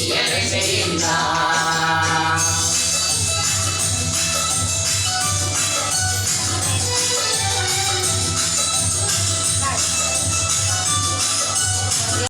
சிவனை செய்தார்